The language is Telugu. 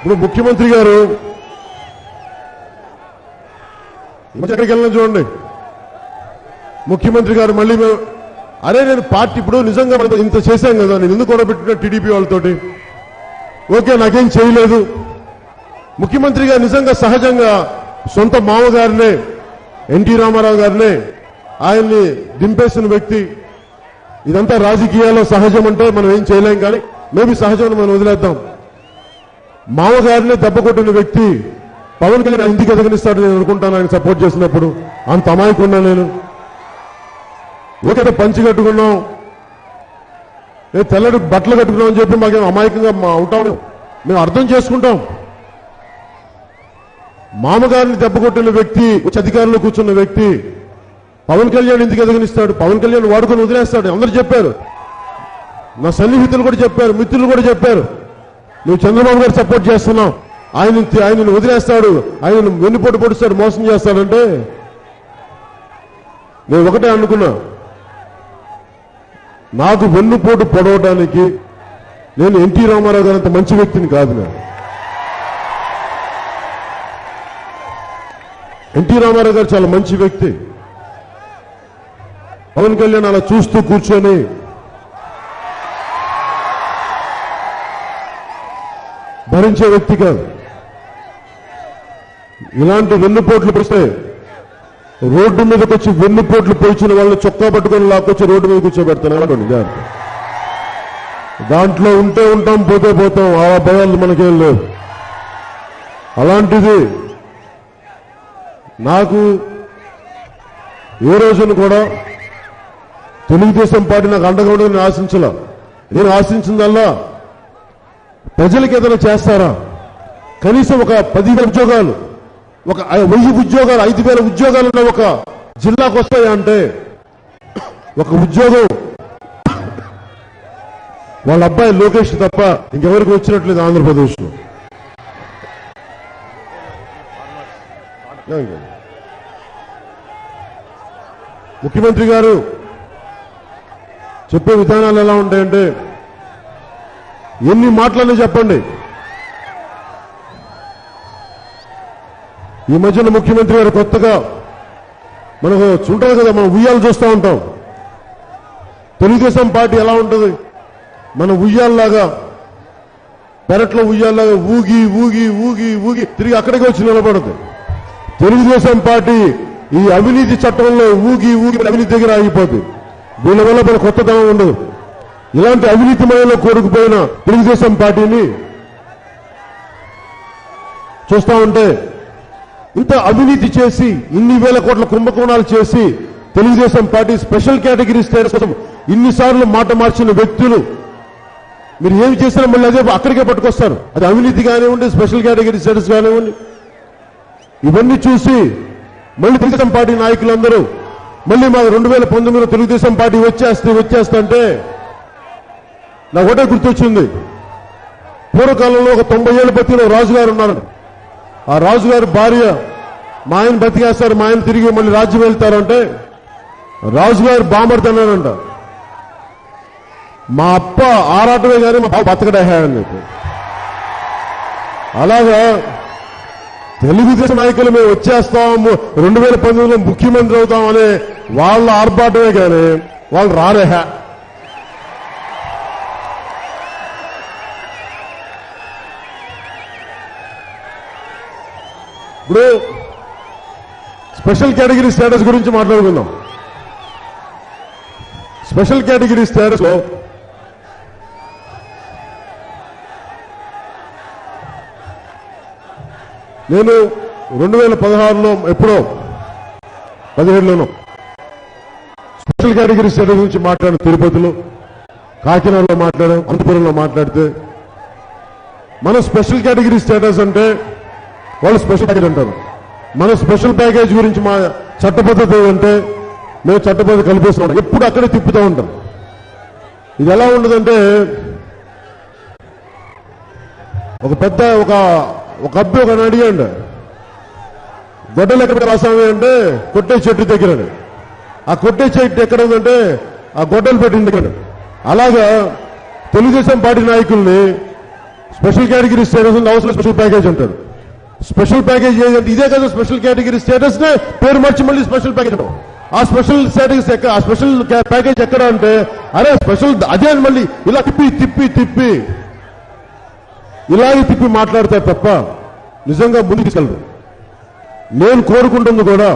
ఇప్పుడు ముఖ్యమంత్రి గారు ఎక్కడికి వెళ్ళినా చూడండి. ముఖ్యమంత్రి గారు మళ్ళీ అరే నేను పార్టీ ఇప్పుడు నిజంగా ఇంత చేశాం కదా నేను ఎందుకు కూడా పెట్టిన టీడీపీ వాళ్ళతోటి? ఓకే నాకేం చేయలేదు. ముఖ్యమంత్రి గారు నిజంగా సహజంగా సొంత మామగారినే ఎన్టీ రామారావు గారినే ఆయన్ని దింపేసిన వ్యక్తి. ఇదంతా రాజకీయాల్లో సహజం అంటే మనం ఏం చేయలేం కానీ మేబీ సహజం మనం వదిలేద్దాం. మామగారిని దెబ్బ కొట్టిన వ్యక్తి పవన్ కళ్యాణ్ ఇంటికి ఎదగనిస్తాడు నేను అనుకుంటాను ఆయన సపోర్ట్ చేసినప్పుడు అంత అమాయకున్నా నేను. ఒకటి పంచి కట్టుకున్నాం. ఏ తెల్లడు బట్టలు కట్టుకున్నాం అని చెప్పి మాకేం అమాయకంగా మా ఉంటాం మేము అర్థం చేసుకుంటాం. మామగారిని దెబ్బ కొట్టిన వ్యక్తి అధికారంలో కూర్చున్న వ్యక్తి పవన్ కళ్యాణ్ ఎందుకు ఎదగనిస్తాడు? పవన్ కళ్యాణ్ వాడుకొని వదిలేస్తాడు. అందరూ చెప్పారు. నా సన్నిహితులు కూడా చెప్పారు మిత్రులు కూడా చెప్పారు. నువ్వు చంద్రబాబు గారు సపోర్ట్ చేస్తున్నావు. ఆయన ఆయనను వదిలేస్తాడు. ఆయన వెన్నుపోటు పొడుస్తాడు మోసం చేస్తాడంటే నేను ఒకటే అనుకున్నా. నాకు వెన్నుపోటు పొడవడానికి నేను ఎన్టీ రామారావు గారు అంత మంచి వ్యక్తిని కాదు నేను. ఎన్టీ రామారావు గారు చాలా మంచి వ్యక్తి. పవన్ కళ్యాణ్ అలా చూస్తూ కూర్చొని భరించే వ్యక్తి కాదు ఇలాంటి వెన్నుపోట్లు పెడితే రోడ్డు మీదకి వచ్చి వెన్నుపోట్లు పోల్చిన వాళ్ళని చొక్కా పట్టుకొని లాక్కొచ్చి రోడ్డు మీద కూర్చోబెడతాను. జాగ్రత్త. దాంట్లో ఉంటే ఉంటాం పోతే పోతాం. ఆ భయాలు మనకేం లేవు. అలాంటిది నాకు ఏ రోజున కూడా తెలుగుదేశం పార్టీ నాకు అండగా ఉండదని నేను నేను ఆశించిందల్లా. ప్రజలకు ఏదైనా చేస్తారా? కనీసం ఒక పదివేల ఉద్యోగాలు ఒక వెయ్యి ఉద్యోగాలు ఐదు వేల ఉద్యోగాలు ఒక జిల్లాకు వస్తాయా అంటే ఒక ఉద్యోగం వాళ్ళ అబ్బాయి లోకేష్ తప్ప ఇంకెవరికి వచ్చినట్లేదు ఆంధ్రప్రదేశ్లో ముఖ్యమంత్రి గారు చెప్పే విధానాలు ఎలా ఉంటాయంటే ఎన్ని మాటలని చెప్పండి? ఈ మధ్యన ముఖ్యమంత్రి గారు కొత్తగా మనకు చూంటారు కదా మనం ఉయ్యాలు చూస్తూ ఉంటాం. తెలుగుదేశం పార్టీ ఎలా ఉంటుంది? మన ఉయ్యాల్లాగా పెరట్లో ఉయ్యాల్లాగా ఊగి ఊగి ఊగి ఊగి తిరిగి అక్కడికి వచ్చి నిలబడదు. తెలుగుదేశం పార్టీ ఈ అవినీతి చట్టంలో ఊగి ఊగి అవినీతి దగ్గర ఆగిపోతుంది దీని వల్ల మన కొత్తదనం ఉండదు. ఇలాంటి అవినీతి అవినీతిమయంలో కోరుకుపోయిన తెలుగుదేశం పార్టీని చూస్తా ఉంటే ఇంత అవినీతి చేసి ఇన్ని వేల కోట్ల కుంభకోణాలు చేసి Telugu Desam party special category status కోసం ఇన్నిసార్లు మాట మార్చిన వ్యక్తులు. మీరు ఏమి చేసినా మళ్ళీ అదే అక్కడికే పట్టుకొస్తారు. అది అవినీతి కానివ్వండి స్పెషల్ కేటగిరీ స్టేటస్ కానివ్వండి. ఇవన్నీ చూసి మళ్ళీ తెలుగుదేశం పార్టీ నాయకులందరూ మళ్ళీ మాకు రెండు వేల పంతొమ్మిదిలో తెలుగుదేశం పార్టీ వచ్చేస్తే వచ్చేస్తంటే నాకు ఒకటే గుర్తొచ్చింది. పూర్వకాలంలో ఒక తొంభై ఏళ్ళ బతికిన రాజుగారు ఉన్నారు. ఆ రాజుగారి భార్య మా ఆయన బతికేస్తారు మా ఆయన తిరిగి మళ్ళీ రాజ్యం వెళ్తారంటే రాజుగారు బామర్ది అన్నాడంట మా అప్ప ఆరాటమే కానీ మా బావ అని చెప్పి అలాగా తెలుగుదేశం నాయకులు మేము వచ్చేస్తాము రెండు వేల పంతొమ్మిదిలో ముఖ్యమంత్రి అవుతామనే వాళ్ళ ఆర్భాటమే కానీ వాళ్ళు రారేహా ఇప్పుడు స్పెషల్ కేటగిరీ స్టేటస్ గురించి మాట్లాడుకుందాం. స్పెషల్ కేటగిరీ స్టేటస్లో నేను రెండు వేల పదహారులో ఎప్పుడో పదిహేడులోనో స్పెషల్ కేటగిరీ స్టేటస్ గురించి మాట్లాడిన తిరుపతిలో కాకినాడలో మాట్లాడాం అనంతపురంలో మాట్లాడితే మన స్పెషల్ కేటగిరీ స్టేటస్ అంటే వాళ్ళు స్పెషల్ ప్యాకేజ్ అంటారు. మన స్పెషల్ ప్యాకేజ్ గురించి మా చట్టబద్ధత అంటే మేము చట్టబద్ధత కల్పిస్తున్నాం ఎప్పుడు అక్కడే తిప్పుతూ ఉంటాం. ఇది ఎలా ఉండదంటే ఒక పెద్ద ఒక ఒక అబ్బాయి ఒక అడిగాడు. గొడ్డలు ఎక్కడ రాసామే అంటే కొట్టే చెట్టు దగ్గర ఆ కొట్టే చెట్టు ఎక్కడ ఉందంటే ఆ గొడ్డలు పెట్టింది కదా అలాగా తెలుగుదేశం పార్టీ నాయకుల్ని స్పెషల్ కేటగిరీ స్టేటస్ అవసరం స్పెషల్ ప్యాకేజ్ అంటారు. స్పెషల్ ప్యాకేజ్ ఇదే కదా స్పెషల్ కేటగిరీ స్టేటస్ నే పేరు మార్చి మళ్ళీ స్పెషల్ ప్యాకేజ్ ఆ స్పెషల్ స్టేటస్ ఎక్కడ ఆ స్పెషల్ ప్యాకేజ్ ఎక్కడ అంటే అరే స్పెషల్ అదే అని మళ్ళీ ఇలా తిప్పి తిప్పి తిప్పి. ఇలాగే తిప్పి మాట్లాడతారు తప్ప నిజంగా ముందుకు తీసుకెళ్ళరు. నేను కోరుకుంటుంది కూడా